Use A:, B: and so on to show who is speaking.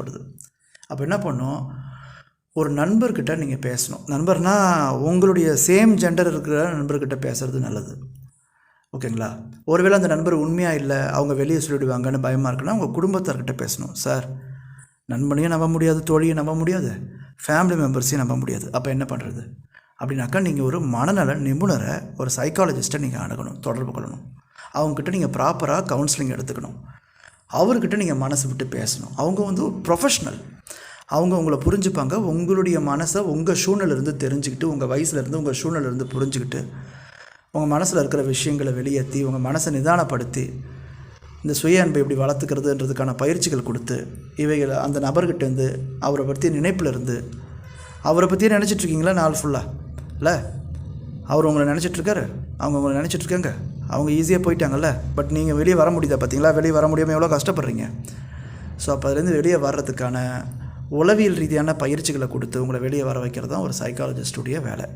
A: கஷ்டப்படுது அப்போ என்ன பண்ணும்? ஒரு நண்பர்கிட்ட நீங்கள் பேசணும். நண்பர்னால் உங்களுடைய சேம் ஜெண்டர் இருக்கிற நண்பர்கிட்ட பேசுகிறது நல்லது. ஓகேங்களா? ஒருவேளை அந்த நண்பர் உண்மையாக இல்லை அவங்க வெளியே சொல்லிவிடுவாங்கன்னு பயமாக இருக்குன்னா உங்கள் குடும்பத்தார்கிட்ட பேசணும். சார் நண்பனையும் நம்ப முடியாது தோழியும் நம்ப முடியாது ஃபேமிலி மெம்பர்ஸையும் நம்ப முடியாது. அப்போ என்ன பண்ணுறது அப்படின்னாக்கா நீங்கள் ஒரு மனநல நிபுணரை ஒரு சைக்காலஜிஸ்ட்டை நீங்கள் அணுகணும் தொடர்பு கொள்ளணும். அவங்கக்கிட்ட நீங்கள் ப்ராப்பராக கவுன்சிலிங் எடுத்துக்கணும். அவர்கிட்ட நீங்கள் மனசு விட்டு பேசணும். அவங்க வந்து ப்ரொஃபஷ்னல் அவங்க உங்களை புரிஞ்சுப்பாங்க. உங்களுடைய மனசை உங்கள் சூழ்நிலையிலேருந்து தெரிஞ்சுக்கிட்டு உங்கள் வயசுலேருந்து உங்கள் சூழ்நிலையிலேருந்து புரிஞ்சுக்கிட்டு உங்கள் மனசில் இருக்கிற விஷயங்களை வெளியேற்றி உங்கள் மனசை நிதானப்படுத்தி இந்த சுய அன்பை எப்படி வளர்த்துக்கிறதுன்றதுக்கான பயிற்சிகள் கொடுத்து இவைகளை அந்த நபர்கிட்டேருந்து அவரை பற்றி நினைப்பில் இருந்து அவரை பற்றியே நினச்சிட்டு இருக்கீங்களா? நாள் ஃபுல்லாக இல்லை? அவர் உங்களை நினச்சிட்ருக்காரு அவங்க உங்களை நினச்சிட்ருக்காங்க அவங்க ஈஸியாக போயிட்டாங்கல்ல? பட் நீங்கள் வெளியே வர முடியுதா பார்த்தீங்களா வெளியே வர முடியாமல் எவ்வளோ கஷ்டப்படுறீங்க? ஸோ அப்போ அதுலேருந்து வெளியே வர்றதுக்கான உளவியல் ரீதியான பயிற்சிகளை கொடுத்து உங்களை வெளியே வர வைக்கிறது தான் ஒரு சைக்காலஜிஸ்டுடைய வேலை.